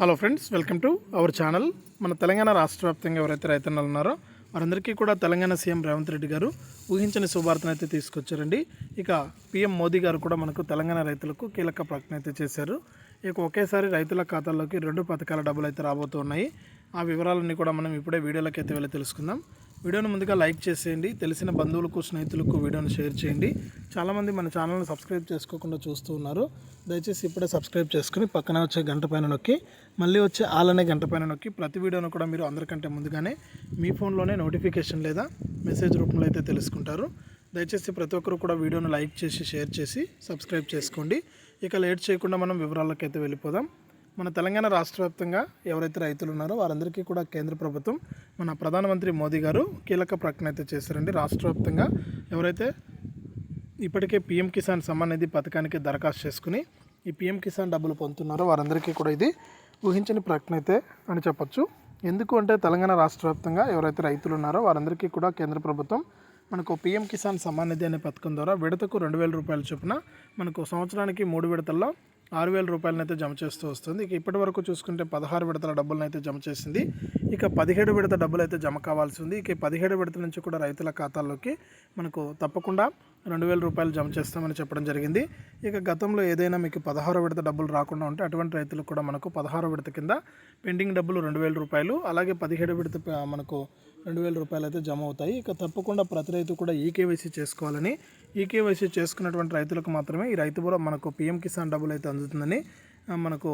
Hello friends welcome to our channel మన తెలంగాణ రాష్ట్ర వ్యాప్తంగా ఎవరైతే రైతన్నలు ఉన్నారో వారందరికీ కూడా తెలంగాణ సీఎం రేవంత్ రెడ్డి గారు ఊహించని శుభార్తను అయితే తీసుకొచ్చారండి. ఇక పీఎం మోదీ గారు కూడా మనకు తెలంగాణ రైతులకు కీలక ప్రకటన అయితే చేశారు. ఇక ఒకేసారి రైతుల ఖాతాల్లోకి రెండు పథకాల డబ్బులు అయితే రాబోతున్నాయి ఆ వివరాలన్నీ కూడా మనం ఇప్పుడే వీడియోలోకి అయితే వెళ్ళి తెలుసుకుందాం. వీడియోను ముందుగా లైక్ చేసేయండి. తెలిసిన బంధువులకు స్నేహితులకు వీడియోను షేర్ చేయండి. చాలామంది మన ఛానల్ని సబ్స్క్రైబ్ చేసుకోకుండా చూస్తూ ఉన్నారు. దయచేసి ఇప్పుడే సబ్స్క్రైబ్ చేసుకుని పక్కన వచ్చే గంట పైన నొక్కి మళ్ళీ వచ్చే ఆలనే గంట పైన నొక్కి ప్రతి వీడియోను కూడా మీరు అందరికంటే ముందుగానే మీ ఫోన్లోనే నోటిఫికేషన్ లేదా మెసేజ్ రూపంలో అయితే తెలుసుకుంటారు. దయచేసి ప్రతి ఒక్కరు కూడా వీడియోను లైక్ చేసి షేర్ చేసి సబ్స్క్రైబ్ చేసుకోండి. ఇక లేట్ చేయకుండా మనం వివరాలకైతే అయితే వెళ్ళిపోదాం. మన తెలంగాణ రాష్ట్ర వ్యాప్తంగా ఎవరైతే రైతులు ఉన్నారో వారందరికీ కూడా కేంద్ర ప్రభుత్వం మన ప్రధానమంత్రి మోదీ గారు కీలక ప్రకటన అయితే చేశారండి. రాష్ట్ర వ్యాప్తంగా ఎవరైతే ఇప్పటికే పీఎం కిసాన్ సమ్మాన్ నిధి పథకానికి దరఖాస్తు చేసుకుని ఈ పీఎం కిసాన్ డబ్బులు పొందుతున్నారో వారందరికీ కూడా ఇది ఊహించని ప్రకటన అయితే అని చెప్పొచ్చు. ఎందుకు అంటే తెలంగాణ రాష్ట్ర వ్యాప్తంగా ఎవరైతే రైతులు ఉన్నారో వారందరికీ కూడా కేంద్ర ప్రభుత్వం మనకు పీఎం కిసాన్ సమ్మాన్ నిధి అనే పథకం ద్వారా విడతకు రెండు వేల రూపాయల చొప్పున మనకు సంవత్సరానికి మూడు విడతల్లో ఆరు వేల రూపాయలనైతే జమ చేస్తూ వస్తుంది. ఇక ఇప్పటి వరకు చూసుకుంటే పదహారు విడతల డబ్బులను అయితే జమ చేసింది. ఇక పదిహేడు విడత డబ్బులు అయితే జమ కావాల్సి ఉంది. ఇక పదిహేడు విడత నుంచి కూడా రైతుల ఖాతాల్లోకి మనకు తప్పకుండా రెండు వేల రూపాయలు జమ చేస్తామని చెప్పడం జరిగింది. ఇక గతంలో ఏదైనా మీకు పదహారు విడత డబ్బులు రాకుండా ఉంటే అటువంటి రైతులు కూడా మనకు పదహారు విడత కింద పెండింగ్ డబ్బులు రెండు వేల రూపాయలు అలాగే పదిహేడు విడత మనకు రెండు వేల రూపాయలు అయితే జమ అవుతాయి. ఇక తప్పకుండా ప్రతి రైతు కూడా ఈకేవైసీ చేసుకోవాలని ఈకేవైసీ చేసుకున్నటువంటి రైతులకు మాత్రమే ఈ రైతు కూడా మనకు పీఎం కిసాన్ డబ్బులు అయితే అందుతుందని మనకు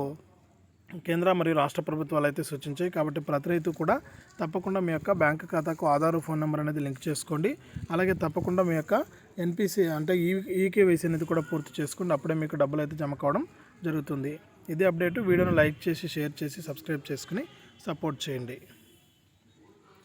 కేంద్ర మరియు రాష్ట్ర ప్రభుత్వాలు అయితే సూచించాయి. కాబట్టి ప్రతి రైతు కూడా తప్పకుండా మీ యొక్క బ్యాంక్ ఖాతాకు ఆధార్ ఫోన్ నెంబర్ అనేది లింక్ చేసుకోండి. అలాగే తప్పకుండా మీ యొక్క ఎన్పిసి అంటే ఈ ఈకేవైసీ అనేది కూడా పూర్తి చేసుకోండి అప్పుడే మీకు డబ్బులు అయితే జమ కావడం జరుగుతుంది. ఇదే అప్డేట్ వీడియోను లైక్ చేసి షేర్ చేసి సబ్స్క్రైబ్ చేసుకుని సపోర్ట్ చేయండి.